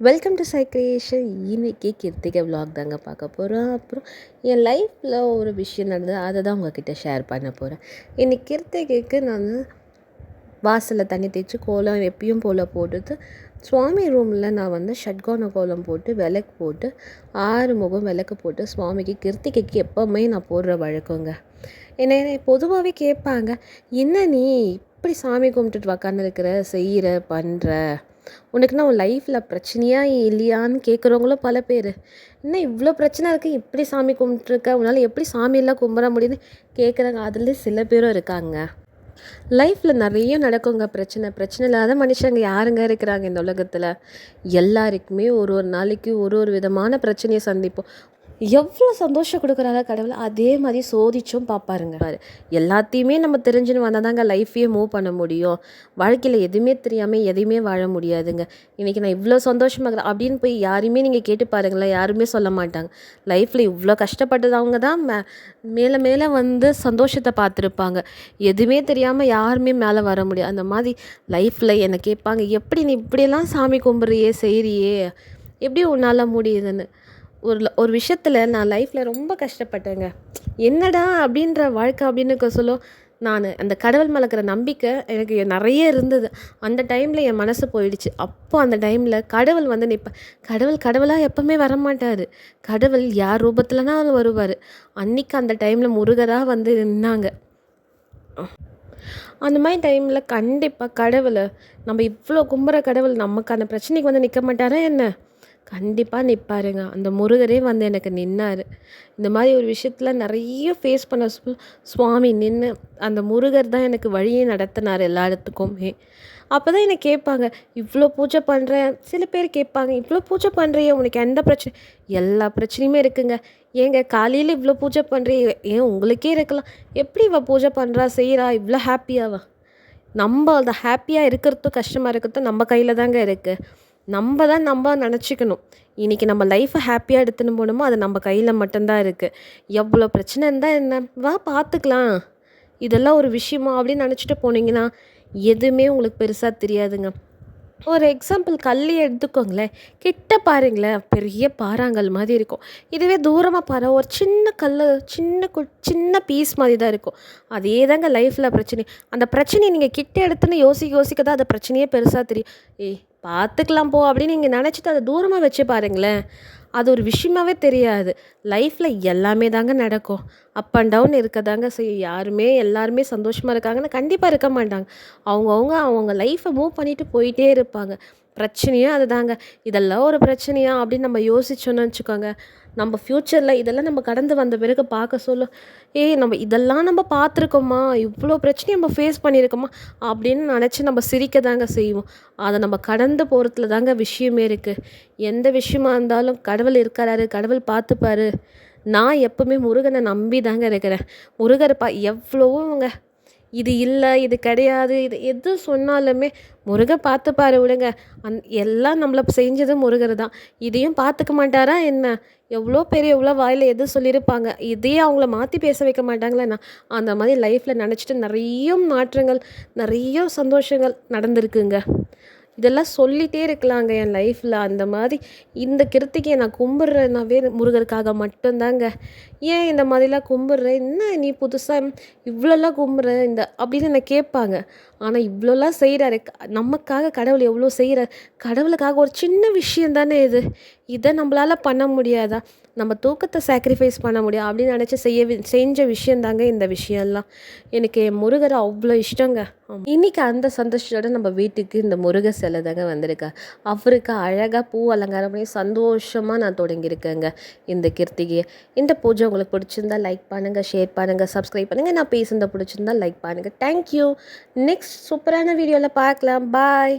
Welcome to Sai creation Kiruthigai vlog தாங்க பார்க்க போகிறோம் அப்புறம் என் லைஃப்பில் ஒரு விஷயம் நடந்தது. அதை தான் உங்ககிட்ட ஷேர் பண்ண போகிறேன் இன்னைக்கு கிருத்திகைக்கு நான் வாசலில் தண்ணி தேய்ச்சி கோலம் எப்பயும் போல் போட்டுட்டு சுவாமி ரூமில் நான் வந்து ஷட்கோண கோலம் போட்டு விளக்கு போட்டு ஆறு முகம் விளக்கு போட்டு சுவாமிக்கு கிருத்திகைக்கு எப்போவுமே நான் போடுற வழக்கங்க. என்னை பொதுவாகவே கேட்பாங்க என்ன நீ இப்படி சாமி கும்பிட்டுட்டு உக்காந்துருக்கிற? செய்கிற பண்ணுற உனக்குன்னா உன் லைஃப்பில் பிரச்சனையா இல்லையான்னு கேட்குறவங்களும் பல பேர். என்ன இவ்வளோ பிரச்சனை இருக்குது இப்படி சாமி கும்பிட்டுருக்க? உன்னால் எப்படி சாமியெல்லாம் கும்பிட முடியுதுன்னு கேட்குறாங்க அதுலேயே சில பேரும் இருக்காங்க. லைஃப்பில் நிறைய நடக்குங்க. பிரச்சனை பிரச்சனை இல்லாத மனுஷங்க யாருங்க இருக்கிறாங்க இந்த உலகத்தில்? எல்லாருக்குமே ஒரு ஒரு நாளைக்கு ஒரு ஒரு விதமான பிரச்சனையை சந்திப்போம். எவ்வளோ சந்தோஷம் கொடுக்குறாங்க கடவுள்? அதே மாதிரி சோதிச்சும் பார்ப்பாருங்க. எல்லாத்தையுமே நம்ம தெரிஞ்சுன்னு வந்தால் தாங்க லைஃப்பையே மூவ் பண்ண முடியும். வாழ்க்கையில் எதுவுமே தெரியாமல் எதையுமே வாழ முடியாதுங்க. இன்றைக்கி நான் இவ்வளோ சந்தோஷமாக இருக்கிறேன் அப்படின்னு போய் யாரையுமே நீங்கள் கேட்டு பாருங்களேன் யாருமே சொல்ல மாட்டாங்க. லைஃப்பில் இவ்வளோ கஷ்டப்பட்டதவங்க தான் மே மேலே மேலே வந்து சந்தோஷத்தை பார்த்துருப்பாங்க. எதுவுமே தெரியாமல் யாருமே மேலே வர முடியாது. அந்த மாதிரி லைஃப்பில் என்னை கேட்பாங்க எப்படி நீ இப்படியெல்லாம் சாமி கும்பிட்றியே செய்கிறியே எப்படி உன்னால் முடியுதுன்னு? ஒரு ஒரு விஷயத்தில் நான் லைஃப்பில் ரொம்ப கஷ்டப்பட்டேங்க. என்னடா அப்படின்ற வாழ்க்கை அப்படின்னு சொல்ல நான் அந்த கடவுள் மலக்கிற நம்பிக்கை எனக்கு நிறைய இருந்தது. அந்த டைமில் என் மனசு போயிடுச்சு. அப்போ அந்த டைமில் கடவுள் வந்து நிற்பேன் கடவுள் கடவுளாக எப்போவுமே வரமாட்டார். கடவுள் யார் ரூபத்தில்னா வருவார். அன்னைக்கு அந்த டைமில் முருகராக வந்து நின்னாங்க. அந்த மாதிரி டைமில் கண்டிப்பாக கடவுளை நம்ம இவ்வளோ கும்புற கடவுள் நமக்கான பிரச்சனைக்கு வந்து நிற்க மாட்டாரா என்ன? கண்டிப்பாக நிற்பாருங்க அந்த முருகரே வந்து எனக்கு நின்னார். இந்த மாதிரி ஒரு விஷயத்தில் நிறைய ஃபேஸ் பண்ண சு- சுவாமி நின்று அந்த முருகர் தான் எனக்கு வழியை நடத்தினார் எல்லா இடத்துக்குமே அப்போ தான் என்னை கேட்பாங்க இவ்வளோ பூஜை பண்ணுறேன் சில பேர் கேட்பாங்க இவ்வளோ பூஜை பண்ணுறியே உனக்கு எந்த பிரச்சனை எல்லா பிரச்சனையுமே இருக்குங்க. ஏங்க காலையில் இவ்வளோ பூஜை பண்ணுறியே ஏன் உங்களுக்கே இருக்கலாம். எப்படி இவள் பூஜை பண்ணுறா செய்கிறா இவ்வளோ ஹாப்பியாவா நம்ம அந்த ஹாப்பியாக இருக்கிறதும் கஷ்டமாக இருக்கிறதும் நம்ம கையில் தாங்க இருக்குது நம்ம தான் நம்ம நினச்சிக்கணும். இன்றைக்கி நம்ம லைஃப்பை ஹாப்பியாக எடுத்துன்னு போகணுமோ அது நம்ம கையில் மட்டும்தான் இருக்குது எவ்வளோ பிரச்சனை இருந்தால் என்ன? வா பார்த்துக்கலாம் இதெல்லாம் ஒரு விஷயமா அப்படின்னு நினச்சிட்டு போனீங்கன்னா எதுவுமே உங்களுக்கு பெருசாக தெரியாதுங்க. ஒரு எக்ஸாம்பிள் கல் எடுத்துக்கோங்களேன். கிட்ட பாருங்களேன் பெரிய பாறாங்கல் மாதிரி இருக்கும். இதுவே தூரமாக பாரு ஒரு சின்ன கல் சின்ன கு சின்ன பீஸ் மாதிரி தான் இருக்கும். அதே தாங்க லைஃப்பில் பிரச்சனை. அந்த பிரச்சனையை நீங்கள் கிட்ட எடுத்துன்னு யோசிக்க யோசிக்க தான் அந்த பிரச்சனையே பெருசாக தெரியும். ஏய் பார்த்துக்கலாம் போ அப்படின்னு நீங்கள் நினச்சிட்டு அதை தூரமாக வச்சு பாருங்களேன். அது ஒரு விஷயமாவே தெரியாது. லைஃப்பில் எல்லாமே தாங்க நடக்கும். அப் அண்ட் டவுன் இருக்க தாங்க செய்யும். யாருமே எல்லாருமே சந்தோஷமாக இருக்காங்கன்னு கண்டிப்பாக இருக்க மாட்டாங்க. அவங்கவுங்க அவங்க லைஃப்பை மூவ் பண்ணிவிட்டு போயிட்டே இருப்பாங்க. பிரச்சனையே அதுதாங்க. இதெல்லாம் ஒரு பிரச்சனையா அப்படின்னு நம்ம யோசிச்சோன்னு வச்சுக்கோங்க. நம்ம ஃப்யூச்சரில் இதெல்லாம் நம்ம கடந்து வந்த பிறகு பார்க்க சொல்ல ஏய் நம்ம இதெல்லாம் நம்ம பார்த்துருக்கோமா? இவ்வளோ பிரச்சனையும் நம்ம ஃபேஸ் பண்ணியிருக்கோமா? அப்படின்னு நினச்சி நம்ம சிரிக்க தாங்க செய்வோம். அதை நம்ம கடந்து போகிறதுல தாங்க விஷயமே இருக்குது எந்த விஷயமா இருந்தாலும் கடவுள் இருக்கிறாரு கடவுள் பார்த்துப்பாரு. நான் எப்பவுமே முருகனை நம்பி தாங்க இருக்கிறேன். முருகர் பா எவ்வளோங்க இது இல்லை இது கிடையாது இது எது சொன்னாலுமே முருகன் பார்த்துப்பாரு விடுங்க. அந் எல்லாம் நம்மளை செஞ்சது முருகர் தான் இதையும் பார்த்துக்க மாட்டாரா என்ன? எவ்வளோ பேர் எவ்வளோ வாயில் எது சொல்லியிருப்பாங்க? இதையே அவங்கள மாற்றி பேச வைக்க மாட்டாங்களே என்ன? அந்த மாதிரி லைஃப்பில் நினச்சிட்டு நிறைய மாற்றங்கள் நிறைய சந்தோஷங்கள் நடந்திருக்குங்க. இதெல்லாம் சொல்லிகிட்டே இருக்கலாங்க என் லைஃப்பில் அந்த மாதிரி இந்த கிருத்திகையை நான் கும்பிட்றேனாவே முருகருக்காக மட்டும்தாங்க. ஏன் இந்த மாதிரிலாம் கும்பிட்ற என்ன நீ புதுசாக இவ்வளோலாம் கும்பிட்ற? இந்த அப்படின்னு என்னை கேட்பாங்க. ஆனால் இவ்வளோலாம் செய்கிறாரு நமக்காக கடவுள் எவ்வளோ செய்கிறார் கடவுளுக்காக ஒரு சின்ன விஷயம் தானே இது. இதை நம்மளால் பண்ண முடியாதா? நம்ம தூக்கத்தை சாக்ரிஃபைஸ் பண்ண முடியும் அப்படின்னு நினச்சி செய்ய செஞ்ச விஷயந்தாங்க இந்த விஷயம்லாம். எனக்கு என் முருகர் அவ்வளோ இஷ்டங்க. இன்றைக்கி அந்த சந்தோஷத்தோட நம்ம வீட்டுக்கு இந்த முருகர் சிலை தாங்க வந்திருக்கா. அவருக்கு அழகாக பூ அலங்காரம் பண்ணி சந்தோஷமாக நான் தொடங்கியிருக்கேங்க இந்த கிருத்திகையை. இந்த பூஜை உங்களுக்கு பிடிச்சிருந்தா லைக் பண்ணுங்கள் ஷேர் பண்ணுங்கள் சப்ஸ்கிரைப் பண்ணுங்கள் நான் பேசுனதை பிடிச்சிருந்தா லைக் பண்ணுங்கள் தேங்க்யூ நெக்ஸ்ட் சூப்பரான வீடியோவில் பார்க்கலாம். பாய்